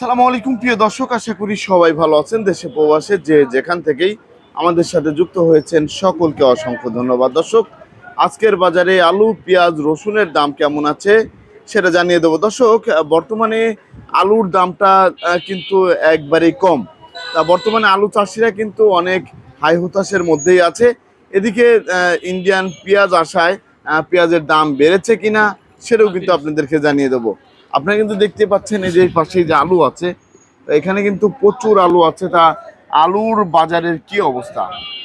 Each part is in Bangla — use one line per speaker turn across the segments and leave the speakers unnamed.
সালামু আলাইকুম প্রিয় দর্শক আশা করি সবাই ভালো আছেন। দেশে প্রবাসে যে যেখান থেকেই আমাদের সাথে যুক্ত হয়েছেন সকলকে অসংখ্য ধন্যবাদ। দর্শক আজকের বাজারে আলু পেঁয়াজ রসুনের দাম কেমন আছে সেটা জানিয়ে দেবো। দর্শক বর্তমানে আলুর দামটা কিন্তু একবারেই কম। তা বর্তমানে আলু চাষিরা কিন্তু অনেক হাই হতাশের মধ্যেই আছে। এদিকে ইন্ডিয়ান পেঁয়াজ আসায় পেঁয়াজের দাম বেড়েছে কিনা সেটাও কিন্তু আপনাদেরকে জানিয়ে দেবো। আপনারা কিন্তু দেখতে পাচ্ছেন এই যে পাশে যে আলু আছে এখানে কিন্তু প্রচুর আলু আছে। তা আলুর বাজারের কি অবস্থা?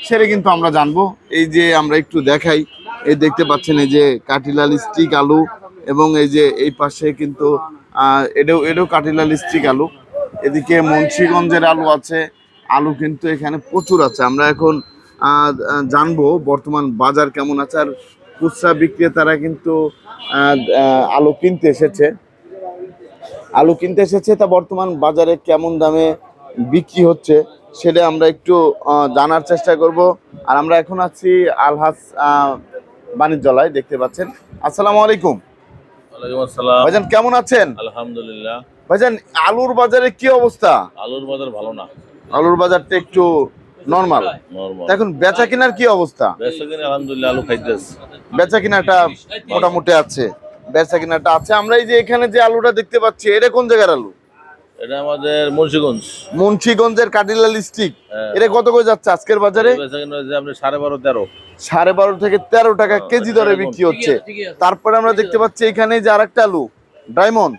সেটা কিন্তু আমরা জানব। এই যে আমরা একটু দেখাই, এই দেখতে পাচ্ছেন এই যে কাটিলাল স্টিক আলু এবং এই যে এই পাশে কিন্তু এটাও এটাও কাটিলাল স্টিক আলু। এদিকে মুন্সিগঞ্জের আলু আছে, আলু কিন্তু এখানে প্রচুর আছে। আমরা এখন জানব বর্তমান বাজার কেমন আছে। আর খুচরা বিক্রেতারা কিন্তু আলু কিনতে এসেছে। আলু কিনতে এসেছে তা বর্তমান বাজারে কেমন দামে বিক্রি হচ্ছে সেটা আমরা একটু জানার চেষ্টা করব। আর আমরা এখন আছি আলহাস বাণিজ্যালয় দেখতে পাচ্ছেন। আসসালামু আলাইকুম।
আসসালাম।
ভাইজান কেমন আছেন?
আলহামদুলিল্লাহ।
ভাইজান আলুর বাজারে কি অবস্থা?
আলুর বাজার ভালো না।
আলুর বাজারটা একটু নর্মাল। এখন বেচা কিনার কি অবস্থা?
বেশি কিনে আলহামদুলিল্লাহ আলু খাইতেছে।
বেচা কিনাটা মোটামুটি আছে। বেচা কিনাটা আছে। আমরা এই যে এখানে যে আলুটা দেখতে পাচ্ছি এটা কোন জায়গার আলু?
এটা আমাদের মুন্সিগঞ্জ।
মুন্সিগঞ্জের কাটিলাল স্টিক
হ্যাঁ।
এটা কত করে যাচ্ছে আজকের বাজারে?
সাড়ে বারো তেরো।
সাড়ে বারো থেকে তেরো টাকা কেজি দরে বিক্রি হচ্ছে। তারপরে আমরা দেখতে পাচ্ছি এখানে যে আরেকটা আলু ডায়মন্ড।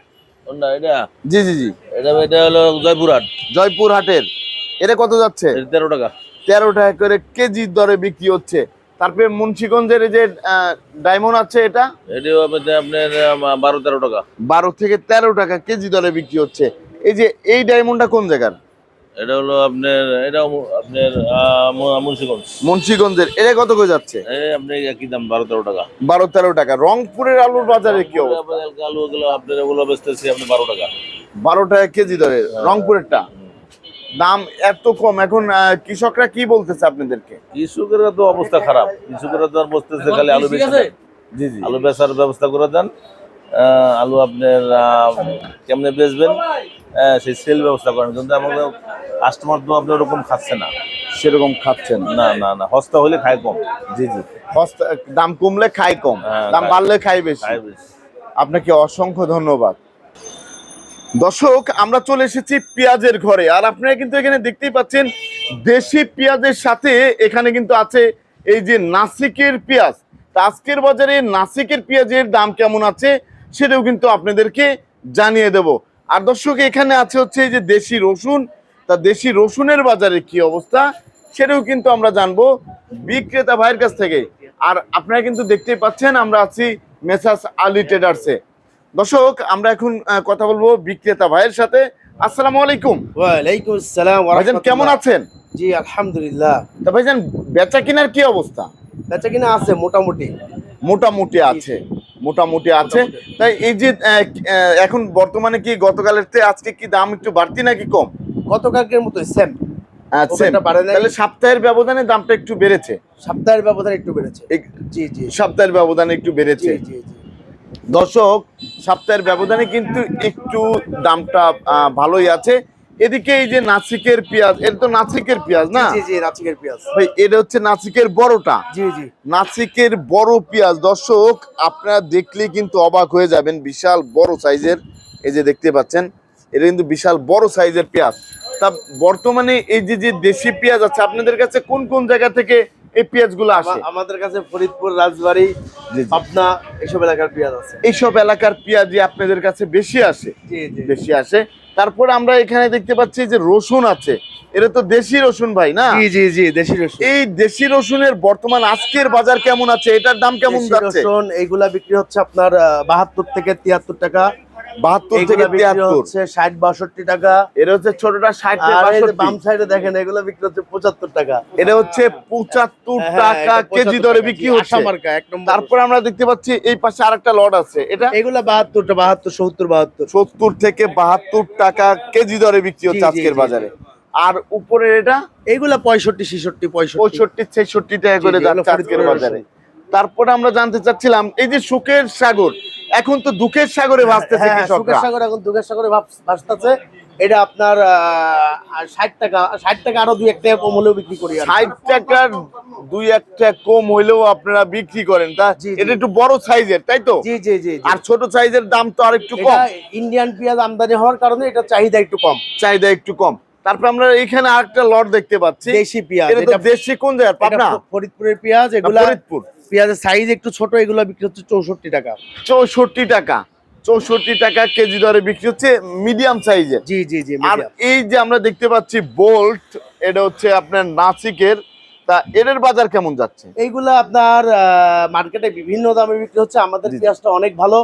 জি জি জি।
এটা এটা হলো জয়পুরহাট।
জয়পুর হাটের এটা কত যাচ্ছে?
তেরো টাকা।
তেরো টাকা করে কেজি দরে বিক্রি হচ্ছে। তারপরে মুন্সিগঞ্জের যে ডায়মন্ড আছে এটা?
এটিও আপনার বারো তেরো টাকা।
বারো থেকে তেরো টাকা কেজি দরে বিক্রি হচ্ছে। এই যে এই ডায়মন্ডটা কোন জায়গার?
এটা হলো আপনার এটাও মু- আপনার মুন্সিগঞ্জ।
মুন্সিগঞ্জের। এটা কত করে যাচ্ছে?
আপনি একই দাম বারো তেরো টাকা।
বারো তেরো টাকা। রংপুরের আলুর বাজারে কি অবস্থা?
আলু ওগুলো আপনার ওগুলো বেচতেছি আপনি বারো টাকা।
বারো টাকা কেজি দরে। রংপুরেরটা? দাম এত কম। এখন কৃষকরা কি বলতেছে আপনাদেরকে?
কৃষকেরা তো অবস্থা খারাপ। কৃষকেরা তো আর বসতেছে খালি আলু বেশি
জি জি।
আলু বেচার ব্যবস্থা করে দেন। আলু আপনার কেমনে বেচবেন? সেই সেল ব্যবস্থা করেন। কিন্তু আমাদের কাস্টমার তো আপনার ওরকম খাচ্ছে না।
সেরকম খাচ্ছেন
না। না না হস্তা হলে খায় কম।
জি জি। সস্তা- দাম কমলে খায় কম।
হ্যাঁ,
দাম বাড়লে খাই বেশি।
খায় বেশি।
আপনাকে অসংখ্য ধন্যবাদ। দর্শক, আমরা চলে এসেছি পেঁয়াজের ঘরে। আর আপনারা কিন্তু এখানে দেখতেই পাচ্ছেন, দেশি পেঁয়াজের সাথে এখানে কিন্তু আছে এই যে নাসিকের পেঁয়াজ। আজকের বাজারে নাসিকের পেঁয়াজের দাম কেমন আছে, সেটাও কিন্তু আপনাদেরকে জানিয়ে দেব। আর দর্শক, এখানে আছে হচ্ছে এই যে দেশি রসুন। তা দেশি রসুনের বাজারে কি অবস্থা, সেটাও কিন্তু আমরা জানব বিক্রেতা ভাইয়ের কাছ থেকে। আর আপনারা কিন্তু দেখতেই পাচ্ছেন, আমরা আছি মেসাস আলি ট্রেডার্সে। দর্শক আমরা এখন কথা বলব বিক্রেতা ভাইয়ের সাথে। আসসালামু আলাইকুম।
ওয়ালাইকুম আসসালাম
ভাইজান কেমন আছেন?
জি আলহামদুলিল্লাহ।
তা ভাইজান বেচা কিনার কি অবস্থা?
বেচা কিনা আছে মোটামুটি।
মোটামুটি আছে মোটামুটি আছে। তাই এই যে এখন বর্তমানে কি গতকালের থেকে আজকে কি দাম একটু বাড়তি নাকি কম?
গতকালকের মতো সেম।
তাহলে সপ্তাহের ব্যবধানে দামটা একটু বেড়েছে?
সপ্তাহের ব্যবধান একটু বেড়েছে। জি জি।
সপ্তাহের ব্যবধানে একটু বেড়েছে।
জি জি।
দর্শক সপ্তাহের ব্যবধানে কিন্তু একটু দামটা ভালোই আছে। এদিকে এই যে নাসিকের পেঁয়াজ এটা তো নাসিকের পেঁয়াজ না?
জি জি নাচিকের পেঁয়াজ।
ভাই এটা হচ্ছে নাসিকের বড়টা।
জি জি।
নাসিকের বড় পেঁয়াজ দর্শক আপনারা দেখলে কিন্তু অবাক হয়ে যাবেন বিশাল বড় সাইজের এই যে দেখতে পাচ্ছেন এটা কিন্তু বিশাল বড় সাইজের পেঁয়াজ। তা বর্তমানে এই যে যে দেশি পেঁয়াজ আছে আপনাদের কাছে কোন কোন জায়গা থেকে এই পেঁয়াজগুলো আসে।
আমা- আমাদের কাছে ফরিদপুর রাজবাড়ি। পাবনা এসব এলাকার পেঁয়াজ আছে।
এইসব এলাকার পেঁয়াজই আপনাদের কাছে বেশি আসে।
জি জি।
বেশি আসে। তারপর আমরা এখানে দেখতে পাচ্ছি যে রসুন আছে। এটা তো দেশি রসুন ভাই না?
জি জি জি দেশি রসুন।
এই দেশি রসুনের বর্তমান আজকের বাজার কেমন আছে? এটার দাম কেমন যাচ্ছে?
রসুন এইগুলা বিক্রি হচ্ছে আপনার বাহাত্তর থেকে তিয়াত্তর টাকা।
বাহাত্তর থেকে তিয়াত্তর।
ষাট বাষট্টি টাকা।
এটা হচ্ছে ছোটটা ষাট থেকে
আর এই যে
বাষট্টি।
বাম সাইডে দেখেন এগুলো বিক্রি হচ্ছে পঁচাত্তর টাকা।
এটা হচ্ছে পঁচাত্তর
হ্যাঁ,
টাকা কেজি দরে বিক্রি হচ্ছে।
আশা মার্কা, এক নম্বর
তারপর আমরা দেখতে পাচ্ছি এই পাশে আরেকটা লট আছে। এটা
এগুলা বাহাত্তরটা বাহাত্তর সত্তর বাহাত্তর।
সত্তর থেকে বাহাত্তর টাকা কেজি দরে বিক্রি হচ্ছে আজকের বাজারে। আর উপরে এটা
এইগুলা পঁয়ষট্টি ছেষট্টি পঁয়ষট্টি।
পঁয়ষট্টি ছেষট্টি টাকা করে যাচ্ছে আজকের বাজারে। তারপরে আমরা জানতে চাচ্ছিলাম এই যে সুখের সাগর এখন তো দুঃখের সাগরে ভাসতেছে
হ্যাঁ, হ্যাঁ, সুখের সাগর এখন দুঃখের সাগরে ভাসতেছে। এটা আপনার ষাট টাকা ষাট টাকা আরও দুই এক টাকা কম হলেও বিক্রি করি
ষাট টাকার দুই একটা কম হইলেও আপনারা বিক্রি করেন। তা। এটা একটু বড় সাইজের তাই তো?
জি জি জি।
আর ছোট সাইজের দাম তো আর একটু কম।
ইন্ডিয়ান পেঁয়াজ আমদানি হওয়ার কারণে এটা চাহিদা একটু কম।
চাহিদা একটু কম। তারপর আমরা এখানে আরেকটা লট দেখতে পাচ্ছি।
দেশি পেঁয়াজ
এটা দেশি কোন পাবনা?
ফরিদপুরের পেঁয়াজ এগুলা
ফরিদপুর।
পেঁয়াজের সাইজ একটু ছোট এগুলো বিক্রি হচ্ছে চৌষট্টি টাকা।
চৌষট্টি টাকা। চৌষট্টি টাকা কেজি দরে বিক্রি হচ্ছে মিডিয়াম সাইজের
জি জি জি
আর এই যে আমরা দেখতে পাচ্ছি বোল্ট এটা হচ্ছে আপনার নাসিকের। তা এর বাজার কেমন যাচ্ছে?
এইগুলো আপনার মার্কেটে বিভিন্ন দামে বিক্রি হচ্ছে। আমাদের। পেঁয়াজটা অনেক ভালো।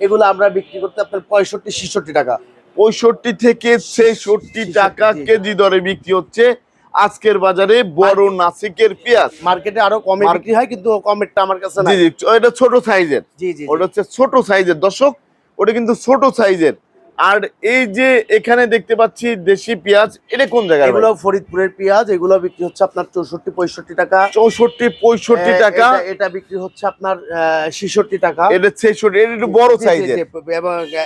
এগুলো আমরা বিক্রি করতে আপনার পঁয়ষট্টি ছেষট্টি টাকা।
পঁয়ষট্টি থেকে ছেষট্টি টাকা কেজি দরে বিক্রি হচ্ছে। আজকের বাজারে বড় নাসিকের পেঁয়াজ।
মার্কেটে আরও কমে বিক্রি হয় কিন্তু কমেরটা আমার কাছে না
জি এটা ছোট সাইজের।
জি জি
ওটা হচ্ছে ছোট সাইজের। দর্শক ওটা কিন্তু ছোট সাইজের। আর এই যে এখানে দেখতে পাচ্ছি দেশি পেঁয়াজ এটা কোন জায়গায়
এগুলো ফরিদপুরের পেঁয়াজ এগুলো বিক্রি হচ্ছে আপনার চৌষট্টি পঁয়ষট্টি টাকা।
চৌষট্টি পঁয়ষট্টি টাকা।
এটা- বিক্রি হচ্ছে আপনার ছেষট্টি টাকা।
এটা ছেষট্টি এটা একটু বড়
জি, জি,
সাইজের।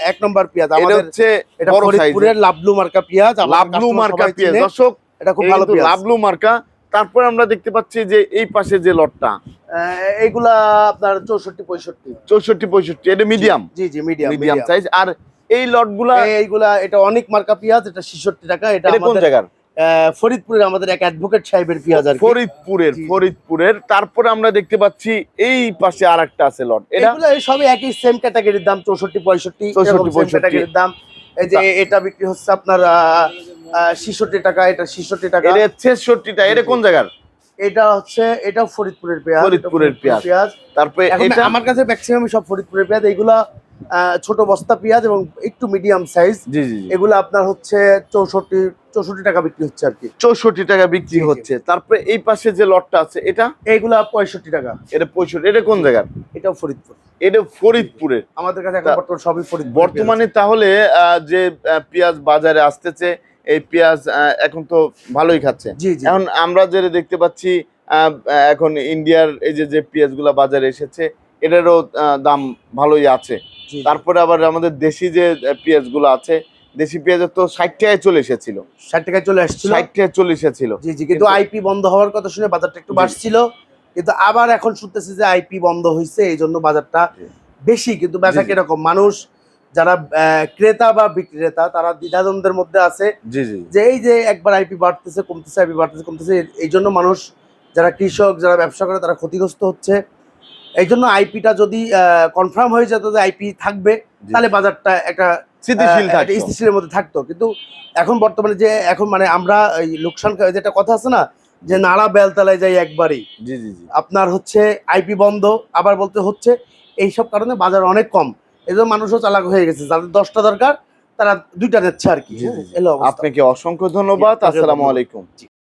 এক নম্বর পেঁয়াজ।
এটা
আমাদের
হচ্ছে
এটা ফরিদপুরের লাভলু মার্কা পেঁয়াজ।
লাভলু মার্কা পেঁয়াজ। দর্শক
এটা খুব ভালো
লাভলু মার্কা। তারপরে আমরা দেখতে পাচ্ছি যে এই পাশে যে লটটা।
এইগুলা আপনার চৌষট্টি পঁয়ষট্টি।
চৌষট্টি পঁয়ষট্টি এটা medium
G G medium
medium size আর এই লটগুলা
এইগুলা এটা অনেক মার্কা পেঁয়াজ এটা ছেষট্টি টাকা। এটা
কোন জায়গার?
ফরিদপুরের আমাদের এক অ্যাডভোকেট সাহেবের পেঁয়াজ আর
ফরিদপুরের ফরিদপুরের। তারপরে আমরা দেখতে পাচ্ছি এই পাশে আর একটা আছে লট। এটা
সবই একই সেম ক্যাটাগরির দাম চৌষট্টি পঁয়ষট্টি
64, 65
ক্যাটাগরির দাম। এই যে এটা বিক্রি হচ্ছে আপনার ছিষট্টি টাকা এটা ছিষট্টি টাকা।
এটা ছেষট্টিটা এটা কোন জায়গার?
এটা হচ্ছে এটা ফরিদপুরের পেঁয়াজ
ফরিদপুরের পেঁয়াজ।
পেঁয়াজ।
তারপরে এটা
আমার কাছে ম্যাক্সিমাম সব ফরিদপুরের পেঁয়াজ এইগুলা ছোট বস্তা পেঁয়াজ এবং একটু মিডিয়াম সাইজ এগুলো আপনার হচ্ছে চৌষট্টি চৌষট্টি টাকা বিক্রি হচ্ছে আর কি।
চৌষট্টি টাকা বিক্রি। হচ্ছে। তারপরে এই পাশে যে লটটা আছে এটা?
এইগুলা পঁয়ষট্টি টাকা।
এটা পঁয়ষট্টি এটা কোন জায়গার?
এটা ফরিদপুর।
এটা ফরিদপুরের।
আমাদের কাছে এখন বর্তমান সবই ফরিদপুর
বর্তমানে তাহলে আহ, যে পেঁয়াজ বাজারে আসতেছে এই পেঁয়াজ এখন তো ভালোই খাচ্ছে। এখন আমরা যেটা দেখতে পাচ্ছি এখন ইন্ডিয়ার এই যে যে পেঁয়াজগুলো বাজারে এসেছে এটারও দাম ভালোই আছে। তারপরে আবার আমাদের দেশি যে পেঁয়াজগুলো আছে দেশি পেঁয়াজের তো ষাট টাকায় চলে এসেছিল।
ষাট টাকায় চলে আসছিল
ষাট টাকায় চলে এসেছিল।
জি জি কিন্তু আইপি বন্ধ হওয়ার কথা শুনে বাজারটা একটু বাড়ছিল। কিন্তু আবার এখন শুনতেছি যে আইপি বন্ধ হয়েছে এই জন্য বাজারটা বেশি কিন্তু বেচা। কীরকম? মানুষ যারা ক্রেতা বা বিক্রেতা তারা দ্বিধাদ্বন্দ্বের মধ্যে আছে।
জি জি।
যে এই যে একবার আইপি বাড়তেছে কমতেছে আইপি বাড়তেছে কমতেছে এই জন্য মানুষ যারা কৃষক যারা ব্যবসা করে তারা ক্ষতিগ্রস্ত হচ্ছে। এই জন্য আইপিটা যদি কনফার্ম হয়ে যেত যে আইপি থাকবে তাহলে বাজারটা একটা
স্থিতিশীল
স্থিতিশীলের মধ্যে থাকতো। কিন্তু এখন বর্তমানে যে এখন মানে আমরা এই লোকসান যেটা কথা আছে না যে নাড়া বেলতলায় যাই একবারই
জি জি জি।
আপনার হচ্ছে আইপি বন্ধ আবার বলতে হচ্ছে এইসব কারণে বাজার অনেক কম। এই মানুষও চালাক হয়ে গেছে যাদের দশটা দরকার তারা দুইটা নিচ্ছে আর কি হ্যাঁ, এলো অবস্থা।
আপনাকে অসংখ্য ধন্যবাদ আসসালামু। আলাইকুম